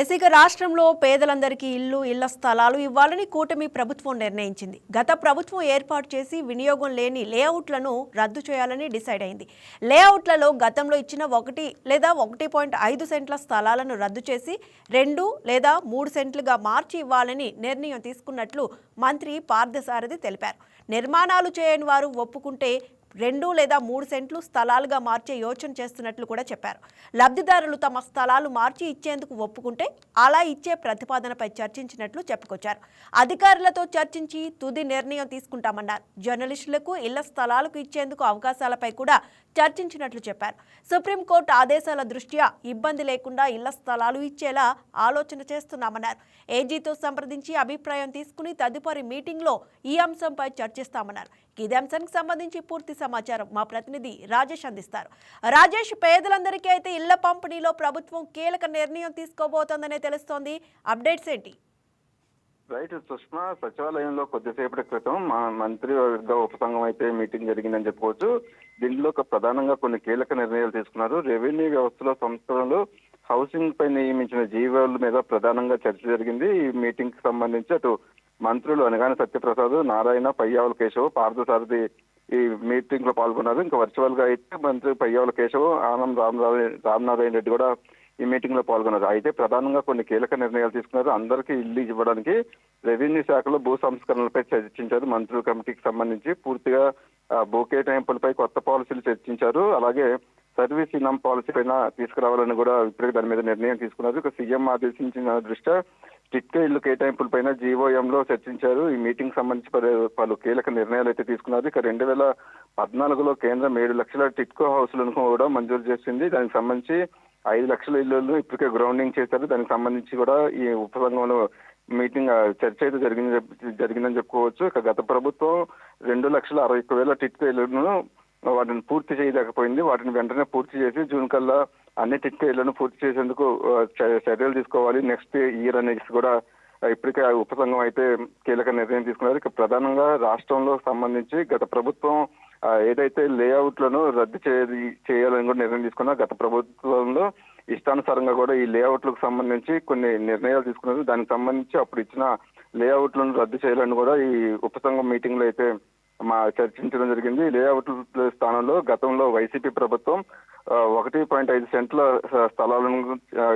ఎసిక రాష్ట్రంలో పేదలందరికీ ఇల్లు ఇళ్ళ స్థలాలు ఇవ్వాలని కూటమి ప్రభుత్వం నిర్ణయించింది. గత ప్రభుత్వం ఏర్పాటు చేసి వినియోగం లేని లేఅవుట్లను రద్దు చేయాలని డిసైడ్ అయింది. లేఅవుట్లలో గతంలో ఇచ్చిన ఒకటి లేదా ఒకటి పాయింట్ ఐదు సెంట్ల స్థలాలను రద్దు చేసి రెండు లేదా మూడు సెంట్లుగా మార్చి ఇవ్వాలని నిర్ణయం తీసుకున్నట్లు మంత్రి పార్థసారథి తెలిపారు. నిర్మాణాలు చేయని వారు ఒప్పుకుంటే రెండు లేదా మూడు సెంట్లు స్థలాలుగా మార్చే యోచన చేస్తున్నట్లు కూడా చెప్పారు. లబ్ధిదారులు తమ స్థలాలు మార్చి ఇచ్చేందుకు ఒప్పుకుంటే అలా ఇచ్చే ప్రతిపాదనపై చర్చించినట్లు చెప్పుకొచ్చారు. అధికారులతో చర్చించి తుది నిర్ణయం తీసుకుంటామన్నారు. జర్నలిస్టులకు ఇళ్ళ స్థలాలకు ఇచ్చేందుకు అవకాశాలపై కూడా చర్చించినట్లు చెప్పారు. సుప్రీంకోర్టు ఆదేశాల దృష్ట్యా ఇబ్బంది లేకుండా ఇళ్ళ స్థలాలు ఇచ్చేలా ఆలోచన చేస్తున్నామన్నారు. ఏజీతో సంప్రదించి అభిప్రాయం తీసుకుని తదుపరి మీటింగ్లో ఈ అంశంపై చర్చిస్తామన్నారు. ఇదే అంశానికి సంబంధించి పూర్తి సమాచారం మా ప్రతినిధి రాజేష్ అందిస్తారు. రాజేష్ పేదలందరికీ అయితే ఇళ్ళ పంపిణీలో ప్రభుత్వం కీలక నిర్ణయం తీసుకోబోతోందనే తెలుస్తోంది. అప్డేట్స్ ఏంటి? రైట్ సుష్మా సచివాలయంలో కొద్దిసేపటి క్రితం మా మంత్రి ఉపసంఘం అయితే మీటింగ్ జరిగిందని చెప్పుకోవచ్చు. దీనిలో ఒక ప్రధానంగా కొన్ని కీలక నిర్ణయాలు తీసుకున్నారు. రెవెన్యూ వ్యవస్థలో సంస్థలు హౌసింగ్ పై నియమించిన జీవోల మీద ప్రధానంగా చర్చ జరిగింది. ఈ మీటింగ్కి సంబంధించి అటు మంత్రులు అనగానే సత్యప్రసాద్ నారాయణ పయ్యావుల కేశవ్ పార్థసారథి ఈ మీటింగ్లో పాల్గొన్నారు. ఇంకా వర్చువల్గా అయితే మంత్రి పయ్యావుల కేశవ్ ఆనం రామరావు రామనారాయణ రెడ్డి కూడా ఈ మీటింగ్లో పాల్గొన్నారు. అయితే ప్రధానంగా కొన్ని కీలక నిర్ణయాలు తీసుకున్నారు. అందరికీ ఇల్లు ఇవ్వడానికి రెవెన్యూ శాఖలో భూ సంస్కరణలపై చర్చించారు. మంత్రుల కమిటీకి సంబంధించి పూర్తిగా భూ కేటాయింపులపై కొత్త పాలసీలు చర్చించారు. అలాగే సర్వీస్ ఇనాం పాలసీ పైన తీసుకురావాలని కూడా ఇప్పటికే దాని మీద నిర్ణయం తీసుకున్నారు. ఇక సీఎం ఆదేశించిన దృష్ట్యా టిట్కో ఇల్లు కేటాయింపులపైన జీవోఎం లో చర్చించారు. ఈ మీటింగ్ సంబంధించి పలు- పలు కీలక నిర్ణయాలు అయితే తీసుకున్నారు. ఇక రెండు వేల పద్నాలుగులో కేంద్రం ఏడు లక్షల టిట్కో హౌస్లను కూడా మంజూరు చేసింది. దానికి సంబంధించి ఐదు లక్షల ఇళ్ళను ఇప్పటికే గ్రౌండింగ్ చేశారు. దానికి సంబంధించి కూడా ఈ ఉపసంఘంలో మీటింగ్ చర్చ అయితే జరిగింది జరిగిందని చెప్పుకోవచ్చు. ఇక గత ప్రభుత్వం రెండు లక్షల అరవై ఒక్క వేల టిట్కో ఇళ్ళను వాటిని పూర్తి చేయలేకపోయింది. వాటిని వెంటనే పూర్తి చేసి జూన్ కల్లా అన్ని టిట్కో ఇళ్ళను పూర్తి చేసేందుకు చ- చర్యలు తీసుకోవాలి. నెక్స్ట్ ఇయర్ అనేసి కూడా ఇప్పటికే ఆ ఉపసంఘం అయితే కీలక నిర్ణయం తీసుకున్నారు. ఇక ప్రధానంగా రాష్ట్రంలో సంబంధించి గత ప్రభుత్వం ఏదైతే లేఅవుట్లను రద్దు చేయాలి చేయాలని కూడా నిర్ణయం తీసుకున్నా గత ప్రభుత్వంలో ఇష్టానుసారంగా కూడా ఈ లేఅవుట్లకు సంబంధించి కొన్ని నిర్ణయాలు తీసుకున్నారు. దానికి సంబంధించి అప్పుడు ఇచ్చిన లేఅవుట్లను రద్దు చేయాలని కూడా ఈ ఉపసంఘం మీటింగ్లో అయితే మా చర్చించడం జరిగింది. లేఅవుట్ స్థానంలో గతంలో వైసీపీ ప్రభుత్వం ఒకటి పాయింట్ ఐదు సెంట్ల స్థలాలను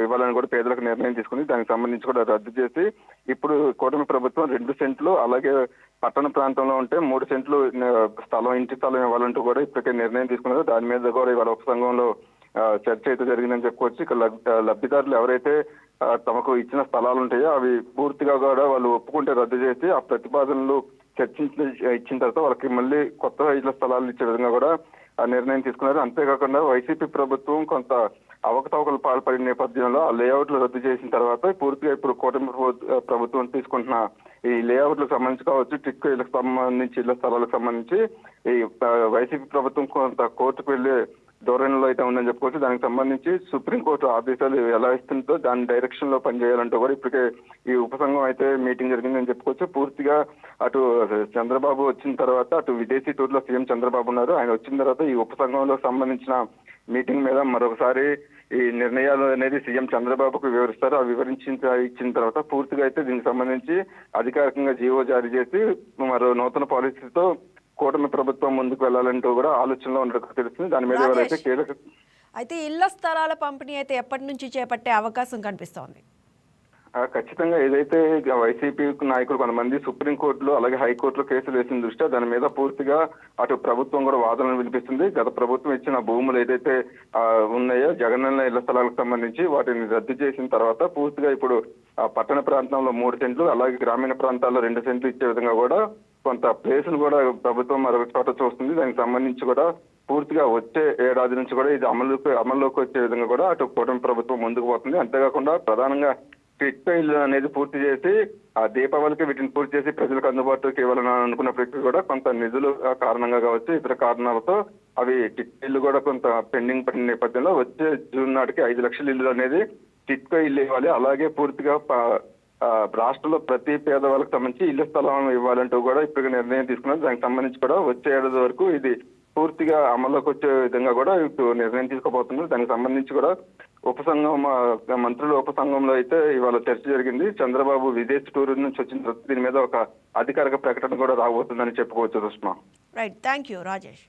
ఇవ్వాలని కూడా పేదలకు నిర్ణయం తీసుకుంది. దానికి సంబంధించి కూడా రద్దు చేసి ఇప్పుడు కూటమి ప్రభుత్వం రెండు సెంట్లు అలాగే పట్టణ ప్రాంతంలో ఉంటే మూడు సెంట్లు స్థలం ఇంటి స్థలం ఇవ్వాలంటూ కూడా ఇప్పటికే నిర్ణయం తీసుకున్నారు. దాని మీద కూడా ఇవాళ ఉపసంఘంలో సంఘంలో చర్చ అయితే జరిగిందని చెప్పుకోవచ్చు. ఇక లబ్ధిదారులు ఎవరైతే తమకు ఇచ్చిన స్థలాలు ఉంటాయో అవి పూర్తిగా కూడా వాళ్ళు ఒప్పుకుంటే రద్దు చేసి ఆ ప్రతిపాదనలు చర్చించి ఇచ్చిన తర్వాత వాళ్ళకి మళ్ళీ కొత్త ఇళ్ళ స్థలాలు ఇచ్చే విధంగా కూడా ఆ నిర్ణయం తీసుకున్నారు. అంతేకాకుండా వైసీపీ ప్రభుత్వం కొంత అవకతవకలు పాల్పడిన నేపథ్యంలో ఆ లేఅవుట్లు రద్దు చేసిన తర్వాత పూర్తిగా ఇప్పుడు కూటమి ప్రభుత్వం తీసుకుంటున్న ఈ లేఅవుట్లకు సంబంధించి కావచ్చు టిక్కు ఇళ్ళకు సంబంధించి ఇళ్ళ స్థలాలకు సంబంధించి ఈ వైసీపీ ప్రభుత్వం కొంత కోర్టుకు వెళ్ళే ధోరణిలో అయితే ఉందని చెప్పుకోవచ్చు. దానికి సంబంధించి సుప్రీంకోర్టు ఆదేశాలు ఎలా ఇస్తుందో దాని డైరెక్షన్లో పనిచేయాలంటూ కూడా ఇప్పటికే ఈ ఉపసంఘం అయితే మీటింగ్ జరిగిందని చెప్పుకోవచ్చు. పూర్తిగా అటు చంద్రబాబు వచ్చిన తర్వాత అటు విదేశీ టూర్లో సీఎం చంద్రబాబు ఉన్నారు. ఆయన వచ్చిన తర్వాత ఈ ఉపసంఘంలో సంబంధించిన మీటింగ్ మీద మరొకసారి ఈ నిర్ణయాలు అనేది సీఎం చంద్రబాబుకు వివరిస్తారు. ఆ వివరించిన ఇచ్చిన తర్వాత పూర్తిగా అయితే దీనికి సంబంధించి అధికారికంగా జీవో జారీ చేసి మరో నూతన పాలసీతో కూటమి ప్రభుత్వం ముందుకు వెళ్ళాలంటూ కూడా ఆలోచనలో ఉన్నట్టు తెలుస్తుంది దాని మీద ఎవరైతే. కీలక అయితే ఇళ్ళ స్థలాల పంపిణీ అయితే ఎప్పటి నుంచి చేపట్టే అవకాశం కనిపిస్తోంది ఖచ్చితంగా ఏదైతే వైసీపీ నాయకులు కొంతమంది సుప్రీంకోర్టులో అలాగే హైకోర్టులో కేసులు వేసిన దృష్ట్యా దాని మీద పూర్తిగా అటు ప్రభుత్వం కూడా వాదనలు వినిపిస్తుంది గత ప్రభుత్వం ఇచ్చిన భూములు ఏదైతే ఉన్నాయో జగనన్న ఇళ్ళ స్థలాలకు సంబంధించి వాటిని రద్దు చేసిన తర్వాత పూర్తిగా ఇప్పుడు పట్టణ ప్రాంతంలో మూడు సెంట్లు అలాగే గ్రామీణ ప్రాంతాల్లో రెండు సెంట్లు ఇచ్చే విధంగా కూడా కొంత ప్లేసులు కూడా ప్రభుత్వం మరొక చోట చూస్తుంది. దానికి సంబంధించి కూడా పూర్తిగా వచ్చే ఏడాది నుంచి కూడా ఇది అమలుకి అమల్లోకి వచ్చే విధంగా కూడా అటు కూటమి ప్రభుత్వం ముందుకు పోతుంది. అంతేకాకుండా ప్రధానంగా టిట్ ఇల్లు అనేది పూర్తి చేసి ఆ దీపావళికి వీటిని పూర్తి చేసి ప్రజలకు అందుబాటులోకి ఇవ్వాలని అనుకున్న కూడా కొంత నిధులు కారణంగా కావచ్చు ఇతర కారణాలతో అవి ఇల్లు కూడా కొంత పెండింగ్ పడిన నేపథ్యంలో వచ్చే జూన్ నాటికి ఐదు లక్షల ఇల్లు అనేది టిట్కో ఇల్లు ఇవ్వాలి. అలాగే పూర్తిగా ప- రాష్ట్రంలో ప్రతి పేదవాళ్ళకి సంబంధించి ఇళ్ళ స్థలం ఇవ్వాలంటూ కూడా ఇప్పుడు నిర్ణయం తీసుకున్నారు దానికి సంబంధించి కూడా వచ్చే ఏడాది వరకు ఇది పూర్తిగా అమల్లోకి వచ్చే విధంగా కూడా ఇప్పుడు నిర్ణయం తీసుకోబోతున్నారు. దానికి సంబంధించి కూడా ఉపసంఘం మంత్రుల ఉపసంఘంలో అయితే ఇవాళ చర్చ జరిగింది. చంద్రబాబు విదేశీ టూర్ నుంచి వచ్చిన తర్వాత దీని మీద ఒక అధికారిక ప్రకటన కూడా రాబోతుందని చెప్పుకోవచ్చు Sushma. Right thank you Rajesh